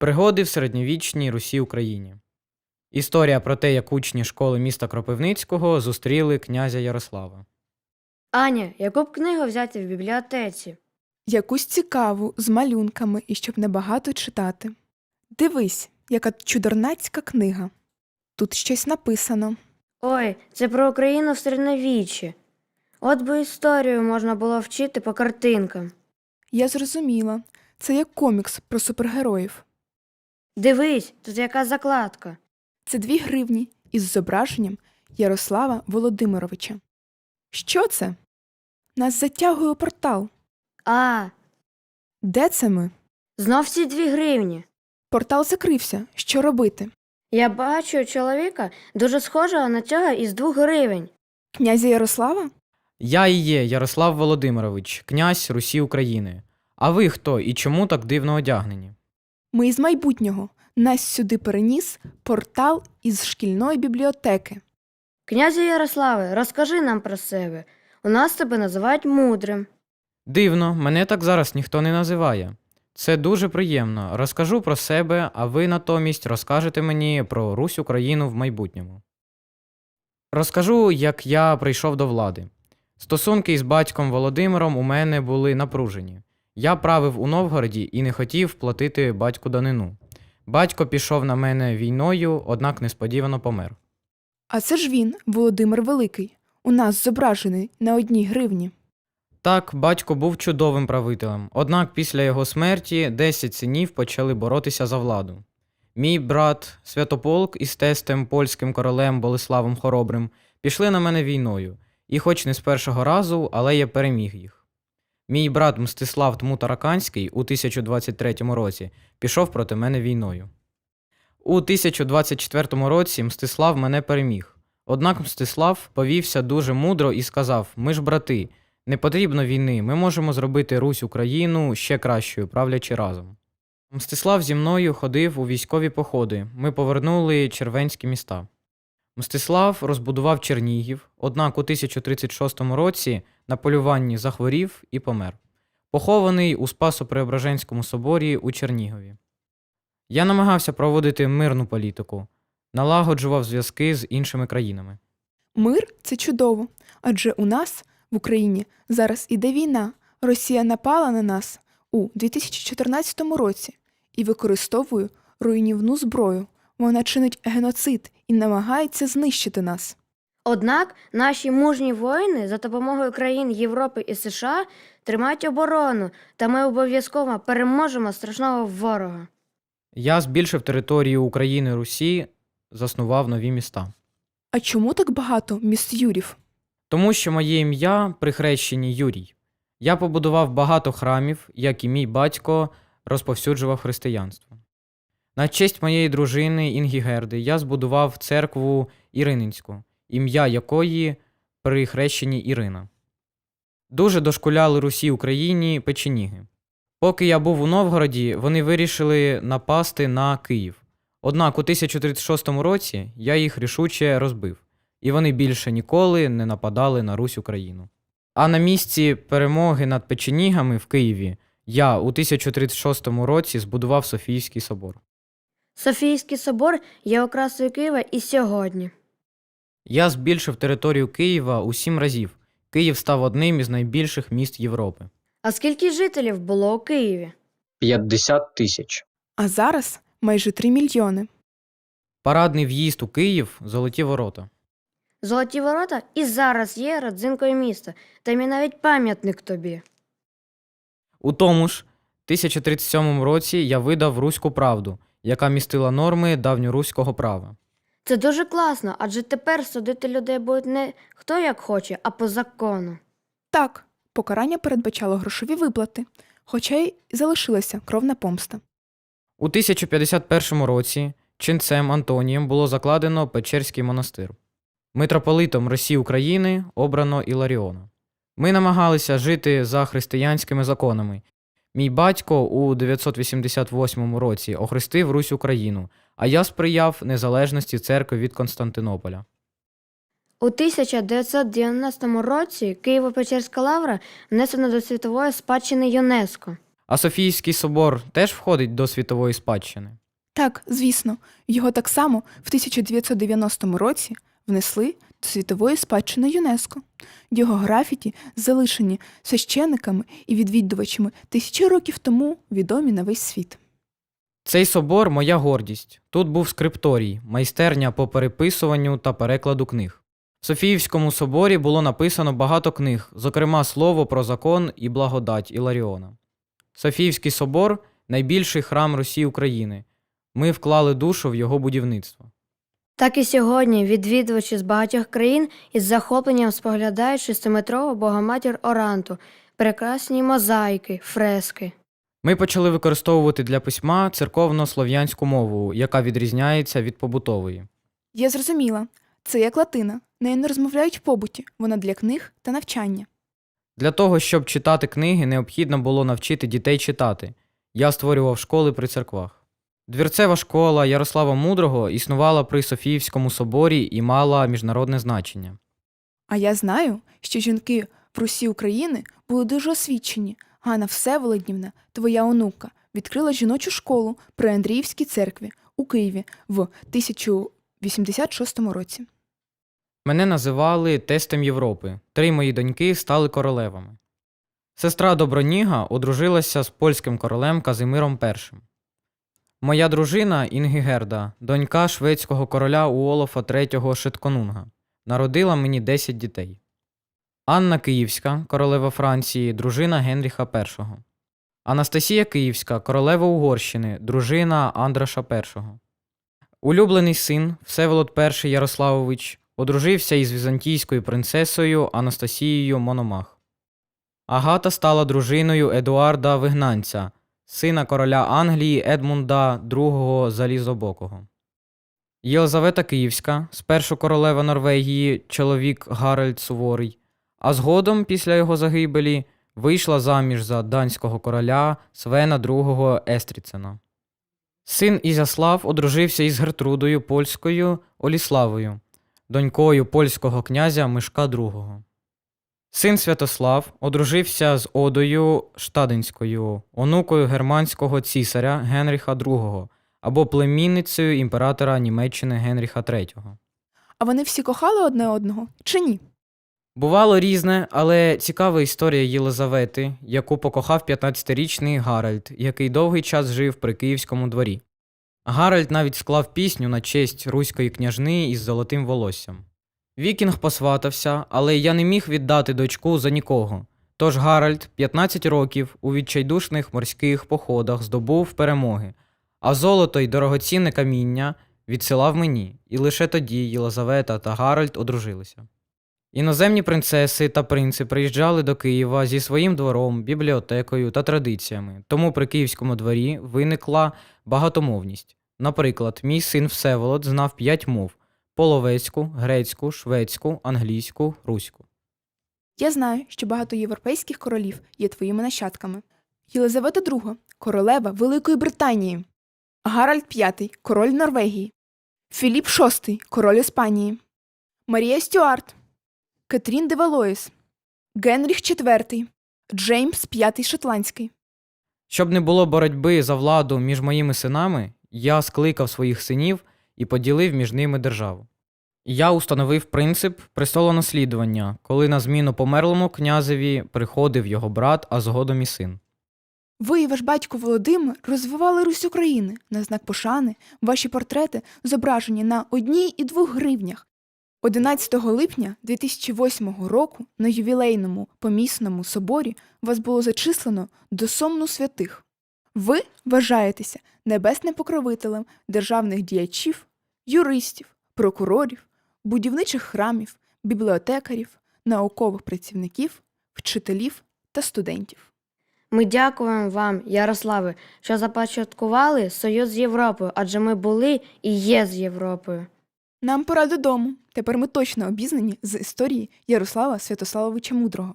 Пригоди в середньовічній Русі Україні. Історія про те, як учні школи міста Кропивницького зустріли князя Ярослава. Аня, яку б книгу взяти в бібліотеці? Якусь цікаву, з малюнками і щоб небагато читати. Дивись, яка чудернацька книга. Тут щось написано. Ой, це про Україну в середньовіччі. От би історію можна було вчити по картинкам. Я зрозуміла, це як комікс про супергероїв. Дивись, тут яка закладка. Це дві гривні із зображенням Ярослава Володимировича. Що це? Нас затягує у портал. А, Де це ми? знов ці дві гривні. Портал закрився. Що робити? Я бачу чоловіка дуже схожого на цього із двох гривень. Князя Ярослава? Я і є Ярослав Володимирович, князь Русі України. А ви хто і чому так дивно одягнені? Ми із майбутнього. Нас сюди переніс портал із шкільної бібліотеки. Князю Ярославе, розкажи нам про себе. У нас тебе називають мудрим. Дивно, мене так зараз ніхто не називає. Це дуже приємно. Розкажу про себе, а ви натомість розкажете мені про Русь Україну в майбутньому. Розкажу, як я прийшов до влади. Стосунки із батьком Володимиром у мене були напружені. Я правив у Новгороді і не хотів платити батьку данину. Батько пішов на мене війною, однак несподівано помер. А це ж він, Володимир Великий, у нас зображений на одній гривні. Так, батько був чудовим правителем, однак після його смерті 10 синів почали боротися за владу. Мій брат Святополк із тестем польським королем Болеславом Хоробрим пішли на мене війною, і хоч не з першого разу, але я переміг їх. Мій брат Мстислав Тмутараканський у 1023 році пішов проти мене війною. У 1024 році Мстислав мене переміг. Однак Мстислав повівся дуже мудро і сказав: Ми ж брати, не потрібно війни, ми можемо зробити Русь Україну ще кращою, правлячи разом. Мстислав зі мною ходив у військові походи. Ми повернули червенські міста. Мстислав розбудував Чернігів, однак у 1036 році на полюванні захворів і помер. Похований у Спасо-Преображенському соборі у Чернігові. Я намагався проводити мирну політику, налагоджував зв'язки з іншими країнами. Мир це чудово, адже у нас в Україні зараз іде війна. Росія напала на нас у 2014 році і використовує руйнівну зброю. Вона чинить геноцид і намагається знищити нас. Однак наші мужні воїни за допомогою країн Європи і США тримають оборону, та ми обов'язково переможемо страшного ворога. Я збільшив територію України Русі, заснував нові міста. А чому так багато міст Юрів? Тому що моє ім'я при хрещенні Юрій. Я побудував багато храмів, як і мій батько розповсюджував християнство. На честь моєї дружини Інгігерди я збудував церкву Ірининську, ім'я якої при хрещенні Ірина. Дуже дошкуляли Русі Україні печеніги. Поки я був у Новгороді, вони вирішили напасти на Київ. Однак у 1036 році я їх рішуче розбив, і вони більше ніколи не нападали на Русь Україну. А на місці перемоги над печенігами в Києві я у 1036 році збудував Софійський собор. Софійський собор є окрасою Києва і сьогодні. Я збільшив територію Києва у сім разів. Київ став одним із найбільших міст Європи. А скільки жителів було у Києві? 50 тисяч. А зараз майже 3 мільйони. Парадний в'їзд у Київ золоті ворота. Золоті ворота і зараз є родзинкою міста, там є навіть пам'ятник тобі. У тому ж 1037 році я видав Руську правду, яка містила норми давньоруського права. Це дуже класно, адже тепер судити людей будуть не хто як хоче, а по закону. Так, покарання передбачало грошові виплати, хоча й залишилася кровна помста. У 1051 році ченцем Антонієм було закладено Печерський монастир. Митрополитом Росії України обрано Іларіона. Ми намагалися жити за християнськими законами. Мій батько у 988 році охрестив Русь Україну, а я сприяв незалежності церкви від Константинополя. У 1990 році Києво-Печерська лавра внесена до світової спадщини ЮНЕСКО. А Софійський собор теж входить до світової спадщини. Так, звісно, його так само в 1990 році внесли до світової спадщини ЮНЕСКО. Його графіті залишені священниками і відвідувачами тисячі років тому відомі на весь світ. Цей собор моя гордість. Тут був скрипторій, майстерня по переписуванню та перекладу книг. В Софіївському соборі було написано багато книг, зокрема слово про закон і благодать Іларіона. Софіївський собор найбільший храм Русі України. Ми вклали душу в його будівництво. Так і сьогодні відвідувачі з багатьох країн із захопленням споглядають шестиметрову богоматір Оранту, прекрасні мозаїки, фрески. Ми почали використовувати для письма церковно-слов'янську мову, яка відрізняється від побутової. Я зрозуміла, це як латина, нею не розмовляють в побуті, вона для книг та навчання. Для того, щоб читати книги, необхідно було навчити дітей читати. Я створював школи при церквах. Двірцева школа Ярослава Мудрого існувала при Софіївському соборі і мала міжнародне значення. А я знаю, що жінки в Русі України були дуже освічені. Ганна Всеволоднівна, твоя онука, відкрила жіночу школу при Андріївській церкві у Києві в 1086 році. Мене називали тестем Європи. Три мої доньки стали королевами. Сестра Доброніга одружилася з польським королем Казимиром І. Моя дружина Інгігерда, донька шведського короля Уолофа III Шетконунга, народила мені 10 дітей. Анна Київська, королева Франції, дружина Генріха І. Анастасія Київська, королева Угорщини, дружина Андраша І. Улюблений син Всеволод І Ярославович одружився із візантійською принцесою Анастасією Мономах. Агата стала дружиною Едуарда Вигнанця, сина короля Англії Едмунда II Залізобокого. Єлизавета Київська, спершу королева Норвегії, чоловік Гаральд Суворий, а згодом, після його загибелі, вийшла заміж за данського короля Свена II Естріцена. Син Ізяслав одружився із Гертрудою Польською Оліславою, донькою польського князя Мишка II. Син Святослав одружився з Одою Штадинською, онукою германського цісаря Генріха II або племінницею імператора Німеччини Генріха III. А вони всі кохали одне одного чи ні? Бувало різне, але цікава історія Єлизавети, яку покохав 15-річний Гаральд, який довгий час жив при київському дворі. Гаральд навіть склав пісню на честь руської княжни із золотим волоссям. Вікінг посватався, але я не міг віддати дочку за нікого. Тож Гаральд 15 років у відчайдушних морських походах здобув перемоги, а золото й дорогоцінне каміння відсилав мені, і лише тоді Єлизавета та Гаральд одружилися. Іноземні принцеси та принци приїжджали до Києва зі своїм двором, бібліотекою та традиціями, тому при київському дворі виникла багатомовність. Наприклад, мій син Всеволод знав п'ять мов: половецьку, грецьку, шведську, англійську, руську. Я знаю, що багато європейських королів є твоїми нащадками. Єлизавета II – королева Великої Британії, Гаральд V – король Норвегії, Філіп VI – король Іспанії, Марія Стюарт, Кетрін де Валоїс, Генріх IV, Джеймс V Шотландський. Щоб не було боротьби за владу між моїми синами, я скликав своїх синів і поділив між ними державу. Я установив принцип престолонаслідування, коли на зміну померлому князеві приходив його брат, а згодом і син. Ви і ваш батько Володимир розвивали Русь України на знак пошани. Ваші портрети зображені на одній і двох гривнях. 11 липня 2008 року на ювілейному помісному соборі вас було зачислено до сомну святих. Ви вважаєтеся небесним покровителем державних діячів, юристів, прокурорів, будівничих храмів, бібліотекарів, наукових працівників, вчителів та студентів. Ми дякуємо вам, Ярославе, що започаткували Союз з Європою, адже ми були і є з Європою. Нам пора додому. Тепер ми точно обізнані з історії Ярослава Святославовича Мудрого.